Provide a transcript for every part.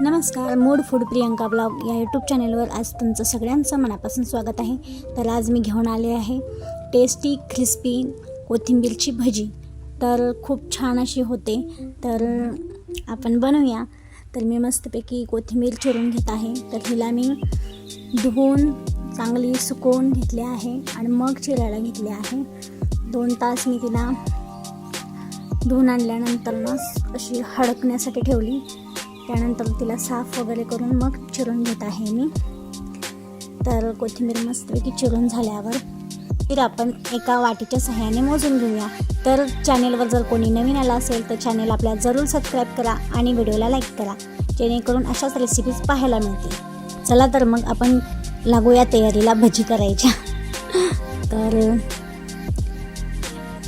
नमस्कार mood food Priyanka blog या YouTube चॅनलवर आज तुमचं सगळ्यांचं मनापासून स्वागत आहे. तर आज मी घेऊन आले आहे टेस्टी क्रिस्पी कोथिंबीरची भजी. तर खूप छान अशी होते. तर आपण बनवूया. तर मी मस्तपैकी कोथिंबीर चिरून घेत आहे. तर हिला मी धुवून चांगली सुकवून घेतली आहे आणि मग चिरायला घेतली आहे. दोन तास मी तिला धुवून आणल्यानंतर अशी हडकण्यासाठी ठेवली. त्यानंतर तिला साफ वगैरे करून मग चिरून घेत आहे मी. तर कोथिंबीर मस्तपैकी चिरून झाल्यावर फिर आपण एका वाटीच्या सहाय्याने मोजून घेऊया. तर चॅनेलवर जर कोणी नवीन आला असेल तर चॅनेल आपल्या जरूर सबस्क्राईब करा आणि व्हिडिओला लाईक करा. जेणेकरून अशाच रेसिपीज पाहायला मिळतील. चला तर मग आपण लागूया तयारीला भजी करायच्या. तर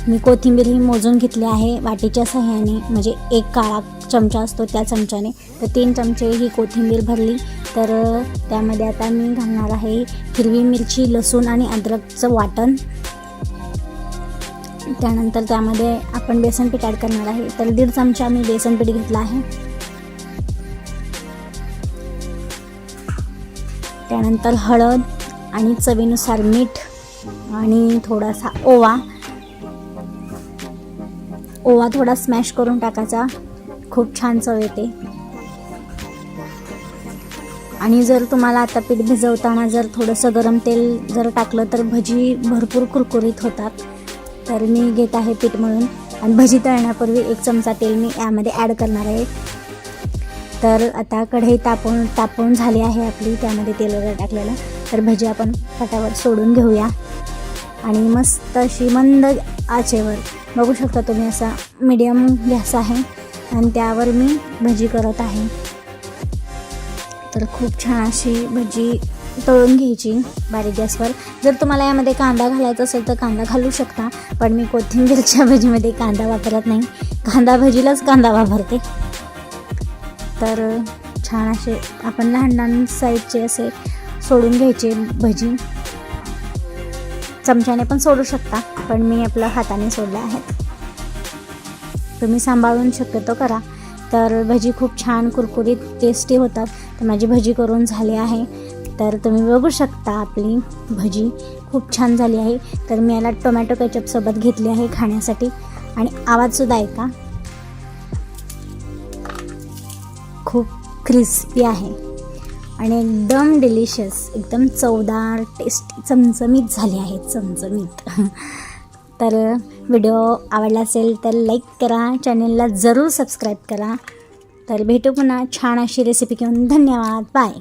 मी कोथिंबीर ही मोजून घेतली आहे वाटीच्या सहाय्याने. म्हणजे एक काळा चमचा असतो त्या चमच्याने. तर तीन चमचे ही कोथिंबीर भरली. तर त्यामध्ये आता मी घालणार आहे हिरवी मिरची लसूण आणि अद्रकचं वाटण. त्यानंतर त्यामध्ये आपण बेसन पीठ ॲड करणार आहे. तर दीड चमचा मी बेसन पीठ घेतला आहे. त्यानंतर हळद आणि चवीनुसार मीठ आणि थोडासा ओवा. ओवा थोडा स्मॅश करून टाकायचा. खूप छान चव येते. आणि जर तुम्हाला आता पीठ भिजवताना जर थोडंसं गरम तेल जर टाकलं तर भजी भरपूर कुरकुरीत होतात. तर मी घेत आहे पीठ म्हणून. आणि भजी तळण्यापूर्वी एक चमचा तेल मी यामध्ये ॲड करणार आहे. तर आता कढई तापवून तापवून झाली आहे आपली. त्यामध्ये तेल वगैरे टाकलेलं. तर भजी आपण पटावर सोडून घेऊया. आणि मस्त अशी मंद आचेवर. बघू शकता तुम्ही असा मीडियम गॅस आहे आणि त्यावर मी भजी करत आहे. तर खूप छान अशी भजी तळून घ्यायची बारीक गॅसवर. जर तुम्हाला यामध्ये कांदा घालायचा असेल तर कांदा घालू शकता पण मी कोथिंबीरच्या भजीमध्ये कांदा वापरत नाही. कांदा भजीलाच कांदा वापरते. तर छान असे आपण लहान लहान साईजचे असे सोडून घ्यायचे भजी. चमच्याने पण सोडू शकता पण मी आपलं हाताने सोडल्या आहेत. तुम्ही सांभाळून शक्यतो करा. तर भजी खूप छान कुरकुरीत टेस्टी होतात. तर माझी भजी करून झाली आहे. तर तुम्ही बघू शकता आपली भजी खूप छान झाली आहे. तर मी याला टोमॅटो केचपसोबत घेतली आहे खाण्यासाठी. आणि आवाजसुद्धा ऐका. खूप क्रिस्पी आहे. आणि एकदम डिलिशियस एकदम चवदार टेस्टी चमचमीत झाली आहे चमचमीत. तर व्हिडिओ आवडला असेल तर लाईक करा चॅनेलला जरूर सबस्क्राईब करा. तर भेटू पुन्हा छान अशी रेसिपी घेऊन. धन्यवाद. बाय